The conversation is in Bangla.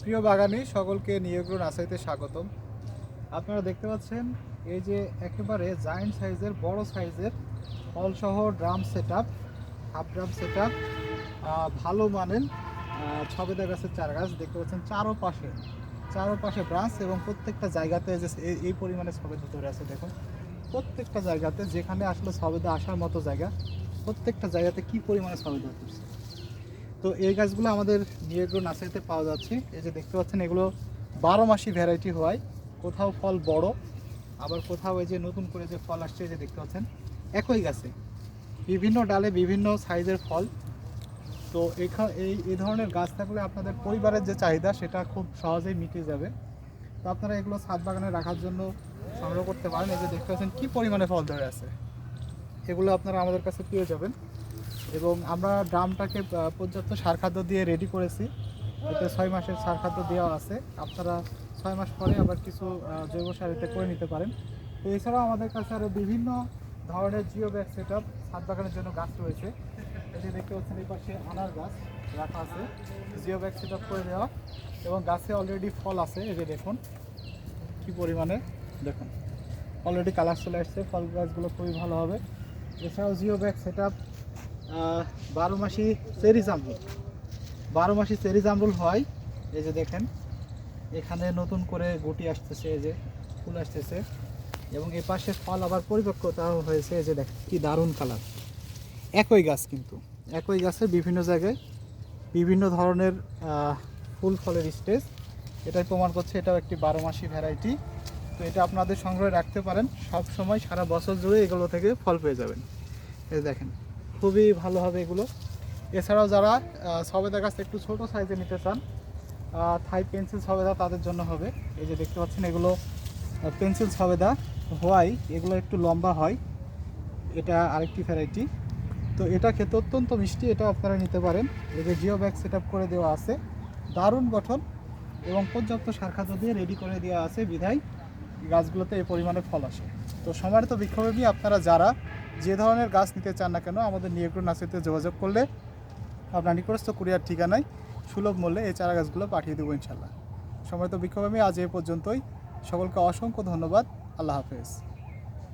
প্রিয় বাগানি, সকলকে নিয়োগ্র নাসাইতে স্বাগতম। আপনারা দেখতে পাচ্ছেন, এই যে একেবারে জায়েন্ট সাইজের বড় সাইজের ফলসহ drum set up half drum set up ভালো মানের ছবেদা গাছের চারা গাছ। দেখতে পাচ্ছেন চারো পাশে চারো পাশে ব্রাঞ্চ এবং প্রত্যেকটা জায়গাতে যে এই- পরিমাণে ছবেদা ধরে আছে, দেখুন। প্রত্যেকটা জায়গাতে যেখানে আসলে ছবেদা আসার মতো জায়গা, প্রত্যেকটা জায়গাতে কি পরিমাণে ছবেদা করছে তো এই গাছগুলো আমাদের নিয়েগ্রো নার্সারিতে পাওয়া যাচ্ছে। এই যে দেখতে পাচ্ছেন, এগুলো বারো মাসি ভ্যারাইটি হওয়ায় কোথাও ফল বড়, আবার কোথাও এই যে নতুন করে যে ফল আসছে যে দেখতে পাচ্ছেন, একই গাছে। বিভিন্ন ডালে বিভিন্ন সাইজের ফল। তো এই এই ধরনের গাছ থাকলে আপনাদের পরিবারের যে চাহিদা, সেটা খুব সহজেই মিটে যাবে। তো আপনারা এগুলো ছাদ বাগানে রাখার জন্য সংগ্রহ করতে পারেন। এই যে দেখতে পাচ্ছেন, কী পরিমাণে ফল ধরে আছে। এগুলো আপনারা আমাদের কাছে পেয়ে যাবেন। এবং আমরা ড্রামটাকে পর্যাপ্ত সার খাদ্য দিয়ে রেডি করেছি। এতে ছয় মাসের সার খাদ্য দেওয়া আছে। আপনারা ছয় মাস পরে আবার কিছু জৈব সার এতে করে নিতে পারেন। এছাড়াও আমাদের কাছে আরও বিভিন্ন ধরনের জিও ব্যাগ সেট আপ ছাদ বাগানের জন্য গাছ রয়েছে। এটি দেখতে পাচ্ছেন, এই পাশে আনার গাছ রাখা আছে। জিও ব্যাগ সেট আপ করে দেওয়া। এবং গাছে অলরেডি ফল আছে। এই যে দেখুন, কী পরিমাণে। দেখুন অলরেডি কালার চলে আসছে। ফল গাছগুলো খুবই ভালো হবে। এছাড়াও জিও ব্যাগ সেট আপ বারো মাসি চেরি জাম্বুল বারো মাসি চেরি জাম্বুল হয়, এই যে দেখেন, এখানে নতুন করে গুটি আসতেছে, এই যে ফুল আসতেছে, এবং এই পাশে ফল আবার পরিপক্কতাও হয়েছে, এই যে দেখেন, কি দারুণ কালার। একই গাছ কিন্তু, একই গাছের বিভিন্ন জায়গায় বিভিন্ন ধরনের ফুল ফলের স্টেজ। এটাই প্রমাণ করছে, এটাও একটি বারো মাসি ভ্যারাইটি তো এটা আপনাদের সংগ্রহে রাখতে পারেন সব সময় সারা বছর জুড়ে এগুলো থেকে ফল পেয়ে যাবেন। এই দেখেন খুবই ভালো হবে এগুলো। এছাড়াও যারা আহ, সবেদা গাছ একটু ছোট সাইজে নিতে চান থাই পেন্সিল সবেদা তাদের জন্য হবে। এই যে দেখতে পাচ্ছেন এগুলো পেন্সিল সবেদা হওয়াই এগুলো একটু লম্বা হয়। এটা আরেকটি ভ্যারাইটি তো এটা খেতে অত্যন্ত মিষ্টি এটা আপনারা নিতে পারেন। এই যে জিও ব্যাগ সেট করে দেওয়া আছে। দারুণ গঠন এবং পর্যাপ্ত সার খাদ্য দিয়ে রেডি করে দেওয়া আছে বিধায় গাছগুলোতে এই পরিমাণে ফল আসে। তো সমারিত বিক্ষোভী আপনারা যারা যে ধরনের গাছ নিতে চান না কেন, আমাদের নিয়োগ্র নার্সারিতে যোগাযোগ করলে আপনার নিকটস্থ কুরিয়ার ঠিকানায় সুলভ মূল্যে এই চারা গাছগুলো পাঠিয়ে দেবো ইনশাল্লাহ। বিক্ষোভ আমি আজ এ পর্যন্তই। সকলকে অসংখ্য ধন্যবাদ। আল্লাহ হাফেজ।